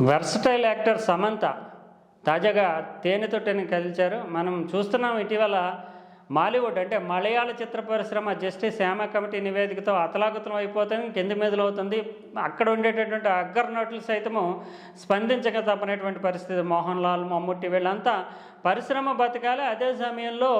Versatile actor Samantha తాజాగా తేనెతొట్టెని కదిల్చారు. మనం చూస్తున్నాం ఇటీవల మాలీవుడ్ అంటే మలయాళ చిత్ర పరిశ్రమ జస్టిస్ శ్యామ కమిటీ నివేదికతో అతలాకుతలం అయిపోతుంది కింది మీదలు అవుతుంది అక్కడ ఉండేటటువంటి అగ్గర్ నటులు సైతము స్పందించక తప్పనటువంటి పరిస్థితి. మోహన్ లాల్ మమ్ముట్టి వీళ్ళంతా పరిశ్రమ బతకాలి. అదే సమయంలో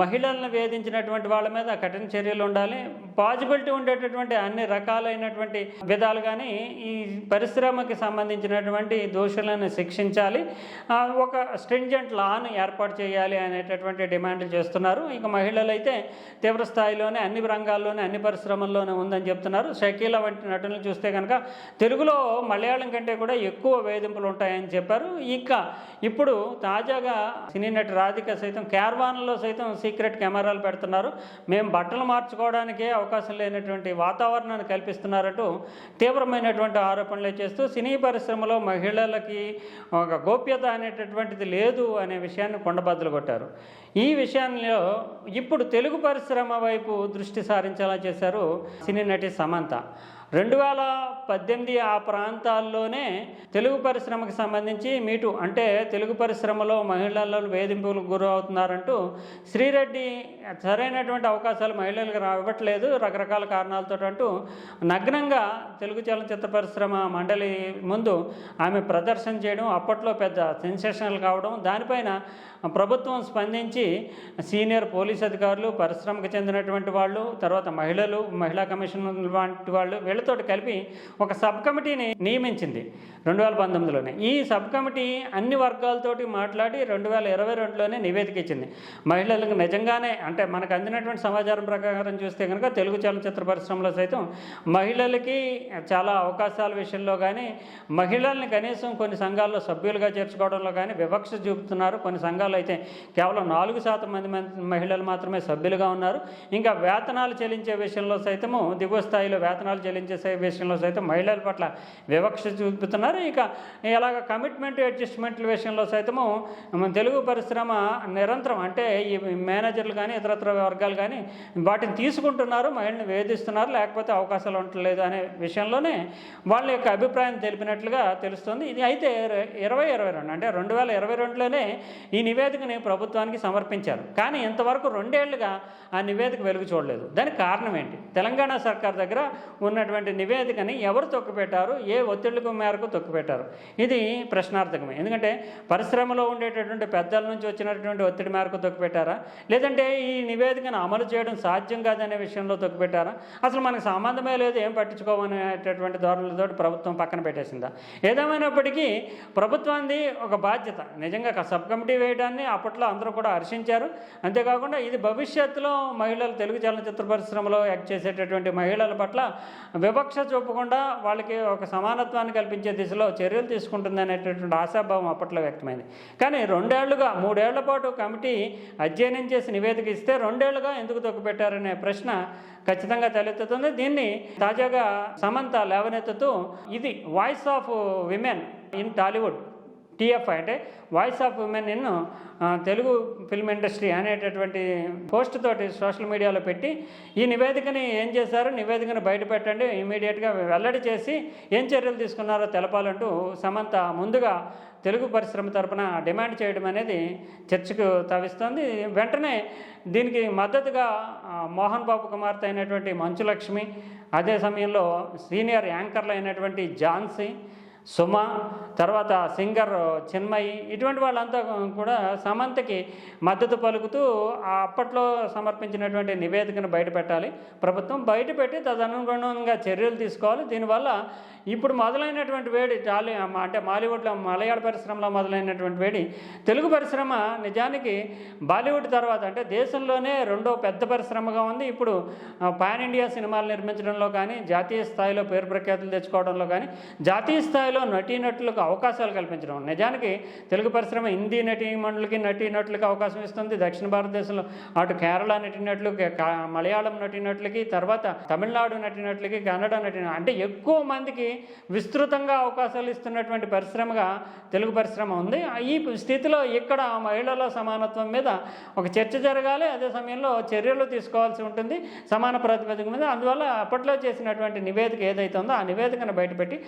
మహిళలను వేధించినటువంటి వాళ్ళ మీద కఠిన చర్యలు ఉండాలి. పాజిబిలిటీ ఉండేటటువంటి అన్ని రకాలైనటువంటి విధాలు కానీ ఈ పరిశ్రమకి సంబంధించినటువంటి దోషులను శిక్షించాలి. ఒక స్ట్రింజెంట్ లాను ఏర్పాటు చేయాలి అనేటటువంటి డిమాండ్లు చేస్తున్నారు. ఇక మహిళలు అయితే తీవ్ర స్థాయిలోనే అన్ని రంగాల్లోనే అన్ని పరిశ్రమల్లోనే ఉందని చెప్తున్నారు. షకీల వంటి నటులను చూస్తే కనుక తెలుగులో మలయాళం కంటే కూడా ఎక్కువ వేధింపులు ఉంటాయని చెప్పారు. ఇక ఇప్పుడు తాజాగా సినీ నటి రాధిక సైతం క్యార్వాన్లో సైతం సీక్రెట్ కెమెరాలు పెడుతున్నారు. మేము బట్టలు మార్చుకోవడానికే అవకాశం లేనటువంటి వాతావరణాన్ని కల్పిస్తున్నారంటూ తీవ్రమైనటువంటి ఆరోపణలు చేస్తూ సినీ పరిశ్రమలో మహిళలకి ఒక గోప్యత అనేటటువంటిది లేదు అనే విషయాన్ని కొండబద్దలు కొట్టారు. ఈ విషయంలో ఇప్పుడు తెలుగు పరిశ్రమ వైపు దృష్టి సారించేలా చేశారు సినీ నటి సమంత. రెండు వేల పద్దెనిమిది ఆ ప్రాంతాల్లోనే తెలుగు పరిశ్రమకు సంబంధించి మీటు అంటే తెలుగు పరిశ్రమలో మహిళలు వేధింపులకు గురవుతున్నారంటూ శ్రీరెడ్డి సరైనటువంటి అవకాశాలు మహిళలకు రావట్లేదు రకరకాల కారణాలతో అంటూ నగ్నంగా తెలుగు చలనచిత్ర పరిశ్రమ మండలి ముందు ఆమె ప్రదర్శన చేయడం అప్పట్లో పెద్ద సెన్సేషనల్ కావడం దానిపైన ప్రభుత్వం స్పందించి సీనియర్ పోలీస్ అధికారులు పరిశ్రమకు చెందినటువంటి వాళ్ళు తర్వాత మహిళలు మహిళా కమిషన్ వంటి వాళ్ళు వీళ్ళతో కలిపి ఒక సబ్ కమిటీని నియమించింది రెండు వేల పంతొమ్మిదిలోనే. ఈ సబ్ కమిటీ అన్ని వర్గాలతోటి మాట్లాడి రెండు వేల ఇరవై రెండులోనే నివేదిక ఇచ్చింది. మహిళలకు నిజంగానే అంటే మనకు అందినటువంటి సమాచారం ప్రకారం చూస్తే కనుక తెలుగు చలనచిత్ర పరిశ్రమలో సైతం మహిళలకి చాలా అవకాశాల విషయంలో కానీ మహిళల్ని కనీసం కొన్ని సంఘాల్లో సభ్యులుగా చేర్చుకోవడంలో కానీ వివక్ష చూపుతున్నారు. కొన్ని సంఘాలు అయితే కేవలం నాలుగు శాతం మంది మహిళలు మాత్రమే సభ్యులుగా ఉన్నారు. ఇంకా వేతనాలు చెల్లించే విషయంలో సైతము దిగువ స్థాయిలో వేతనాలు చెల్లించే చేసే విషయంలో సైతం మహిళల పట్ల వివక్ష చూపుతున్నారు. ఇక ఇలాగ కమిట్మెంట్ అడ్జస్ట్మెంట్ల విషయంలో సైతము మన తెలుగు పరిశ్రమ నిరంతరం అంటే ఈ మేనేజర్లు కానీ ఇతరత్ర వర్గాలు కానీ వాటిని తీసుకుంటున్నారు మహిళని వేధిస్తున్నారు లేకపోతే అవకాశాలు ఉండలేదు అనే విషయంలోనే వాళ్ళ యొక్క అభిప్రాయం తెలిపినట్లుగా తెలుస్తుంది. ఇది అయితే ఇరవై ఇరవై రెండు అంటే రెండు వేల ఇరవై రెండులోనే ఈ నివేదికని ప్రభుత్వానికి సమర్పించారు. కానీ ఇంతవరకు రెండేళ్ళుగా ఆ నివేదిక వెలుగు చూడలేదు. దానికి కారణం ఏంటి? తెలంగాణ సర్కార్ దగ్గర ఉన్నటువంటి నివేదికని ఎవరు తొక్కుపెట్టారు? ఏ ఒత్తిళ్ళకు మేరకు తొక్కుపెట్టారు? ఇది ప్రశ్నార్థకమే. ఎందుకంటే పరిశ్రమలో ఉండేటటువంటి పెద్దల నుంచి వచ్చినటువంటి ఒత్తిడి మేరకు తొక్కుపెట్టారా? లేదంటే ఈ నివేదికను అమలు చేయడం సాధ్యం కాదనే విషయంలో తొక్కుపెట్టారా? అసలు మనకు సంబంధమే లేదు ఏం పట్టించుకోమనేటటువంటి ధోరణులతో ప్రభుత్వం పక్కన పెట్టేసిందా? ఏదేమైనప్పటికీ ప్రభుత్వానికి ఒక బాధ్యత. నిజంగా సబ్ కమిటీ వేయడాన్ని అప్పట్లో అందరూ కూడా హర్షించారు. అంతేకాకుండా ఇది భవిష్యత్తులో మహిళలు తెలుగు చలనచిత్ర పరిశ్రమలో యాక్ట్ చేసేటటువంటి మహిళల పట్ల వివక్ష చూపకుండా వాళ్ళకి ఒక సమానత్వాన్ని కల్పించే దిశలో చర్యలు తీసుకుంటుంది అనేటటువంటి ఆశాభావం అప్పట్లో వ్యక్తమైంది. కానీ రెండేళ్ళుగా మూడేళ్ళ పాటు కమిటీ అధ్యయనం చేసి నివేదిక ఇస్తే రెండేళ్ళుగా ఎందుకు తొక్కుపెట్టారనే ప్రశ్న ఖచ్చితంగా తలెత్తుతుంది. దీన్ని తాజాగా సమంత లేవనెత్తుతూ ఇది voice of women in Tollywood. TFI అంటే voice of women in Telugu film industry అనేటటువంటి పోస్ట్ తోటి సోషల్ మీడియాలో పెట్టి ఈ నివేదికని ఏం చేశారో? నివేదికను బయట పెట్టండి. ఇమీడియట్గా వెల్లడి చేసి ఏం చర్యలు తీసుకున్నారో తెలపాలంటూ సమంత ముందుగా తెలుగు పరిశ్రమ తరపున డిమాండ్ చేయడం అనేది చర్చకు తవిస్తోంది. వెంటనే దీనికి మద్దతుగా మోహన్ బాబు కుమార్తె అయినటువంటి మంచులక్ష్మి అదే సమయంలో సీనియర్ యాంకర్లు అయినటువంటి ఝాన్సీ సుమ తర్వాత సింగర్ చిన్మయి ఇటువంటి వాళ్ళంతా కూడా సమంతకి మద్దతు పలుకుతూ అప్పట్లో సమర్పించినటువంటి నివేదికను బయటపెట్టాలి. ప్రభుత్వం బయటపెట్టి తదనుగుణంగా చర్యలు తీసుకోవాలి. దీనివల్ల ఇప్పుడు మొదలైనటువంటి వేడి టాలీ అంటే మాలీవుడ్లో మలయాళ పరిశ్రమలో మొదలైనటువంటి వేడి తెలుగు పరిశ్రమ నిజానికి బాలీవుడ్ తర్వాత అంటే దేశంలోనే రెండో పెద్ద పరిశ్రమగా ఉంది. ఇప్పుడు పాన్ ఇండియా సినిమాలు నిర్మించడంలో కానీ జాతీయ స్థాయిలో పేరు ప్రఖ్యాతులు తెచ్చుకోవడంలో కానీ జాతీయ స్థాయి స్థాయిలో నటీనటులకు అవకాశాలు కల్పించడం. నిజానికి తెలుగు పరిశ్రమ హిందీ నటీమణులకి నటీనటులకి అవకాశం ఇస్తుంది. దక్షిణ భారతదేశంలో అటు కేరళ నటీనటులు మలయాళం నటీనటులకి తర్వాత తమిళనాడు నటీనటులకి కన్నడ నటి అంటే ఎక్కువ మందికి విస్తృతంగా అవకాశాలు ఇస్తున్నటువంటి పరిశ్రమగా తెలుగు పరిశ్రమ ఉంది. ఈ స్థితిలో ఇక్కడ మహిళల సమానత్వం మీద ఒక చర్చ జరగాలి. అదే సమయంలో చర్యలు తీసుకోవాల్సి ఉంటుంది. సమాన ప్రాతిపదిక మీద. అందువల్ల అప్పట్లో చేసినటువంటి నివేదిక ఏదైతే ఉందో ఆ నివేదికను బయటపెట్టి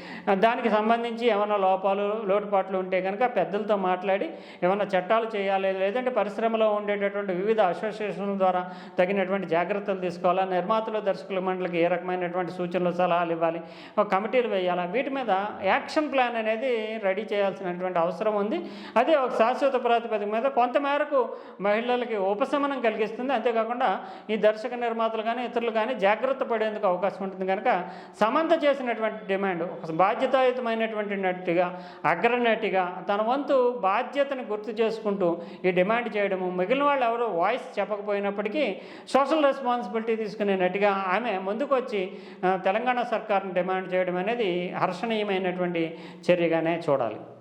దానికి సంబంధించి సంబంధించి ఏమైనా లోపాలు లోటుపాట్లు ఉంటే కనుక పెద్దలతో మాట్లాడి ఏమైనా చట్టాలు చేయాలి లేదంటే పరిశ్రమలో ఉండేటటువంటి వివిధ అసోసియేషన్ల ద్వారా తగినటువంటి జాగ్రత్తలు తీసుకోవాలా నిర్మాతలు దర్శకుల మండలికి ఏ రకమైనటువంటి సూచనలు సలహాలు ఇవ్వాలి ఒక కమిటీలు వేయాలా వీటి మీద యాక్షన్ ప్లాన్ అనేది రెడీ చేయాల్సినటువంటి అవసరం ఉంది. అదే ఒక శాశ్వత ప్రాతిపదిక మీద కొంతమేరకు మహిళలకి ఉపశమనం కలిగిస్తుంది. అంతేకాకుండా ఈ దర్శక నిర్మాతలు కానీ ఇతరులు కానీ జాగ్రత్త పడేందుకు అవకాశం ఉంటుంది. కనుక సమంత చేసినటువంటి డిమాండ్ ఒక బాధ్యతాయుతమైన బాధ్యతాయుతమైనటువంటి నటిగా అగ్రనటిగా తన వంతు బాధ్యతను గుర్తు చేసుకుంటూ ఈ డిమాండ్ చేయడము మిగిలిన వాళ్ళు ఎవరు వాయిస్ చెప్పకపోయినప్పటికీ సోషల్ రెస్పాన్సిబిలిటీ తీసుకునే నటిగా ఆమె ముందుకొచ్చి తెలంగాణ సర్కార్ని డిమాండ్ చేయడం అనేది హర్షణీయమైనటువంటి చర్యగానే చూడాలి.